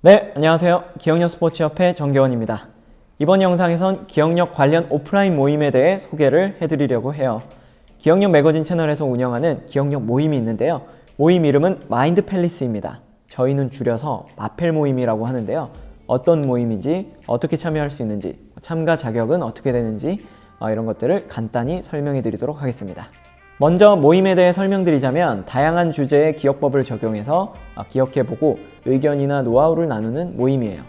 네, 안녕하세요. 기억력 스포츠협회 정겨원입니다. 이번 영상에선 기억력 관련 오프라인 모임에 대해 소개를 해드리려고 해요. 기억력 매거진 채널에서 운영하는 기억력 모임이 있는데요. 모임 이름은 마인드 팰리스입니다. 저희는 줄여서 마펠 모임이라고 하는데요. 어떤 모임인지, 어떻게 참여할 수 있는지, 참가 자격은 어떻게 되는지 어, 이런 것들을 간단히 설명해 드리도록 하겠습니다. 먼저 모임에 대해 설명드리자면 다양한 주제의 기억법을 적용해서 어, 기억해보고 의견이나 노하우를 나누는 모임이에요.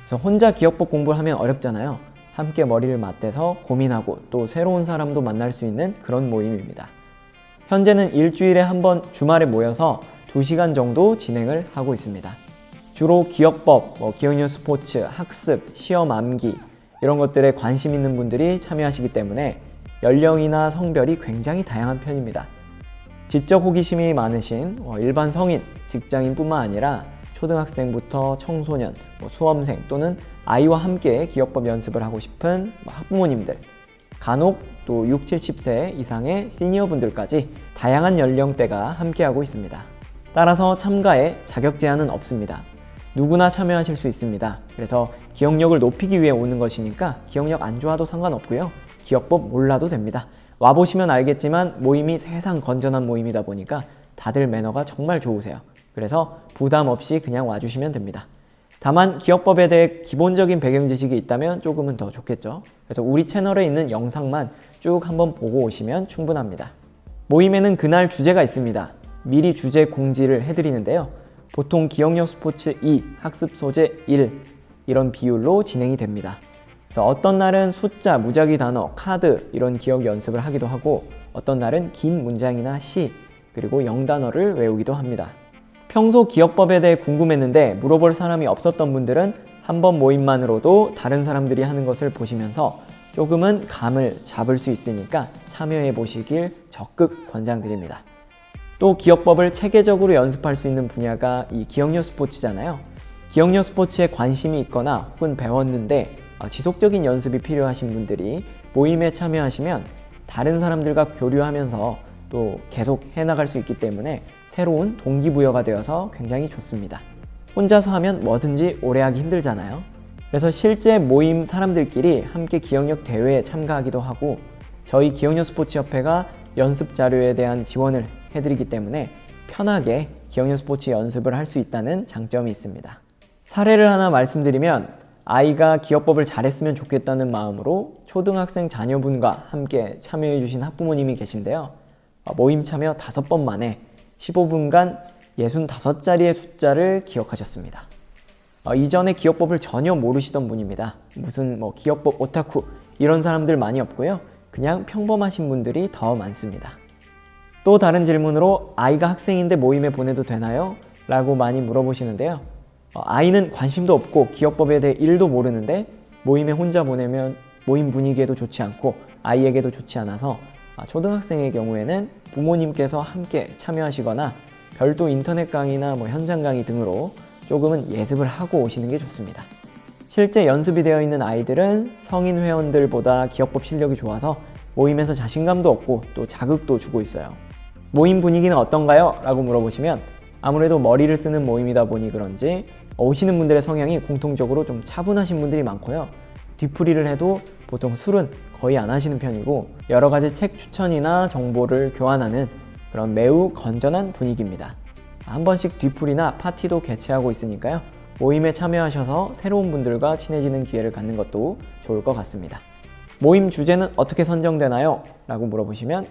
그래서 혼자 기억법 공부를 하면 어렵잖아요. 함께 머리를 맞대서 고민하고 또 새로운 사람도 만날 수 있는 그런 모임입니다. 현재는 일주일에 한 번 주말에 모여서 2시간 정도 진행을 하고 있습니다. 주로 기억법, 뭐 기억력 스포츠, 학습, 시험 암기 이런 것들에 관심 있는 분들이 참여하시기 때문에 연령이나 성별이 굉장히 다양한 편입니다. 지적 호기심이 많으신 어, 일반 성인, 직장인뿐만 아니라 초등학생부터 청소년, 뭐 수험생 또는 아이와 함께 기억법 연습을 하고 싶은 뭐 학부모님들, 간혹 또 6, 70세 이상의 시니어분들까지 다양한 연령대가 함께하고 있습니다. 따라서 참가에 자격 제한은 없습니다. 누구나 참여하실 수 있습니다. 그래서 기억력을 높이기 위해 오는 것이니까 기억력 안 좋아도 상관없고요. 기억법 몰라도 됩니다. 와보시면 알겠지만 모임이 세상 건전한 모임이다 보니까 다들 매너가 정말 좋으세요. 그래서 부담 없이 그냥 와주시면 됩니다. 다만 기억법에 대해 기본적인 배경 지식이 있다면 조금은 더 좋겠죠. 그래서 우리 채널에 있는 영상만 쭉 한번 보고 오시면 충분합니다. 모임에는 그날 주제가 있습니다. 미리 주제 공지를 해드리는데요. 보통 기억력 스포츠 2, 학습 소재 1 이런 비율로 진행이 됩니다. 그래서 어떤 날은 숫자, 무작위 단어, 카드 이런 기억 연습을 하기도 하고 어떤 날은 긴 문장이나 시 그리고 영단어를 외우기도 합니다. 평소 기억법에 대해 궁금했는데 물어볼 사람이 없었던 분들은 한 번 모임만으로도 다른 사람들이 하는 것을 보시면서 조금은 감을 잡을 수 있으니까 참여해 보시길 적극 권장드립니다. 또 기억법을 체계적으로 연습할 수 있는 분야가 이 기억력 스포츠잖아요. 기억력 스포츠에 관심이 있거나 혹은 배웠는데 어, 지속적인 연습이 필요하신 분들이 모임에 참여하시면 다른 사람들과 교류하면서 또 계속 해나갈 수 있기 때문에 새로운 동기부여가 되어서 굉장히 좋습니다. 혼자서 하면 뭐든지 오래 하기 힘들잖아요. 그래서 실제 모임 사람들끼리 함께 기억력 대회에 참가하기도 하고 저희 기억력 스포츠 협회가 연습 자료에 대한 지원을 해드리기 때문에 편하게 기억력 스포츠 연습을 할 수 있다는 장점이 있습니다. 사례를 하나 말씀드리면 아이가 기억법을 잘했으면 좋겠다는 마음으로 초등학생 자녀분과 함께 참여해 주신 학부모님이 계신데요. 어, 모임 참여 5번 만에 15분간 65자리의 숫자를 기억하셨습니다. 어, 이전에 기억법을 전혀 모르시던 분입니다. 무슨 뭐 기억법 오타쿠 이런 사람들 많이 없고요. 그냥 평범하신 분들이 더 많습니다. 또 다른 질문으로 아이가 학생인데 모임에 보내도 되나요? 라고 많이 물어보시는데요. 어, 아이는 관심도 없고 기억법에 대해 1도 모르는데 모임에 혼자 보내면 모임 분위기에도 좋지 않고 아이에게도 좋지 않아서 아, 초등학생의 경우에는 부모님께서 함께 참여하시거나 별도 인터넷 강의나 뭐 현장 강의 등으로 조금은 예습을 하고 오시는 게 좋습니다. 실제 연습이 되어 있는 아이들은 성인 회원들보다 기억법 실력이 좋아서 모임에서 자신감도 얻고 또 자극도 주고 있어요. 모임 분위기는 어떤가요? 라고 물어보시면 아무래도 머리를 쓰는 모임이다 보니 그런지 오시는 분들의 성향이 공통적으로 좀 차분하신 분들이 많고요. 뒤풀이를 해도 보통 술은 거의 안 하시는 편이고 여러 가지 책 추천이나 정보를 교환하는 그런 매우 건전한 분위기입니다. 한 번씩 뒤풀이나 파티도 개최하고 있으니까요. 모임에 참여하셔서 새로운 분들과 친해지는 기회를 갖는 것도 좋을 것 같습니다. 모임 주제는 어떻게 선정되나요? 라고 물어보시면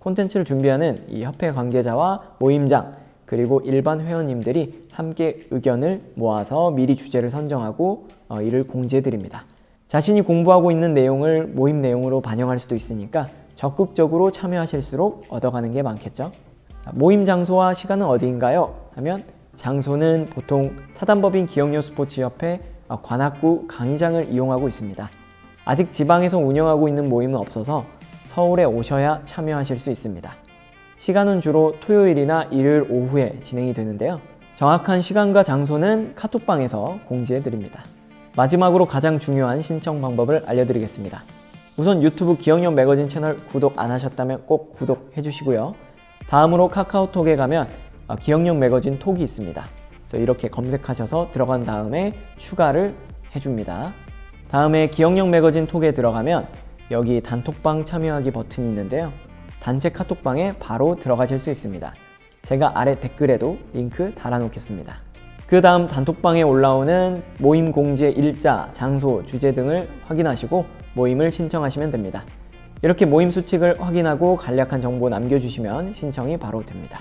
콘텐츠를 준비하는 이 협회 관계자와 모임장 그리고 일반 회원님들이 함께 의견을 모아서 미리 주제를 선정하고 어, 이를 공지해 드립니다. 자신이 공부하고 있는 내용을 모임 내용으로 반영할 수도 있으니까 적극적으로 참여하실수록 얻어가는 게 많겠죠. 모임 장소와 시간은 어디인가요? 하면 장소는 보통 사단법인 기억력 스포츠 협회 관악구 강의장을 이용하고 있습니다. 아직 지방에서 운영하고 있는 모임은 없어서 서울에 오셔야 참여하실 수 있습니다. 시간은 주로 토요일이나 일요일 오후에 진행이 되는데요. 정확한 시간과 장소는 카톡방에서 공지해 드립니다. 마지막으로 가장 중요한 신청 방법을 알려드리겠습니다. 우선 유튜브 기억력 매거진 채널 구독 안 하셨다면 꼭 구독해 주시고요. 다음으로 카카오톡에 가면 어, 기억력 매거진 톡이 있습니다. 그래서 이렇게 검색하셔서 들어간 다음에 추가를 해줍니다. 다음에 기억력 매거진 톡에 들어가면 여기 단톡방 참여하기 버튼이 있는데요. 단체 카톡방에 바로 들어가실 수 있습니다. 제가 아래 댓글에도 링크 달아놓겠습니다. 그 다음 단톡방에 올라오는 모임 공지의 일자, 장소, 주제 등을 확인하시고 모임을 신청하시면 됩니다. 이렇게 모임 수칙을 확인하고 간략한 정보 남겨주시면 신청이 바로 됩니다.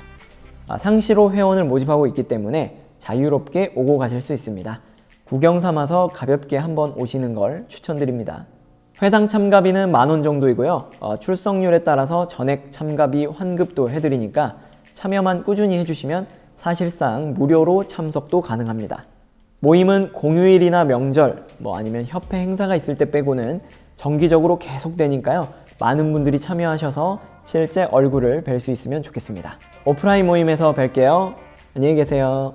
아, 상시로 회원을 모집하고 있기 때문에 자유롭게 오고 가실 수 있습니다. 구경 삼아서 가볍게 한번 오시는 걸 추천드립니다. 회당 참가비는 만 원 정도이고요. 어, 출석률에 따라서 전액 참가비 환급도 해드리니까 참여만 꾸준히 해주시면 사실상 무료로 참석도 가능합니다. 모임은 공휴일이나 명절, 뭐 아니면 협회 행사가 있을 때 빼고는 정기적으로 계속되니까요. 많은 분들이 참여하셔서 실제 얼굴을 뵐 수 있으면 좋겠습니다. 오프라인 모임에서 뵐게요. 안녕히 계세요.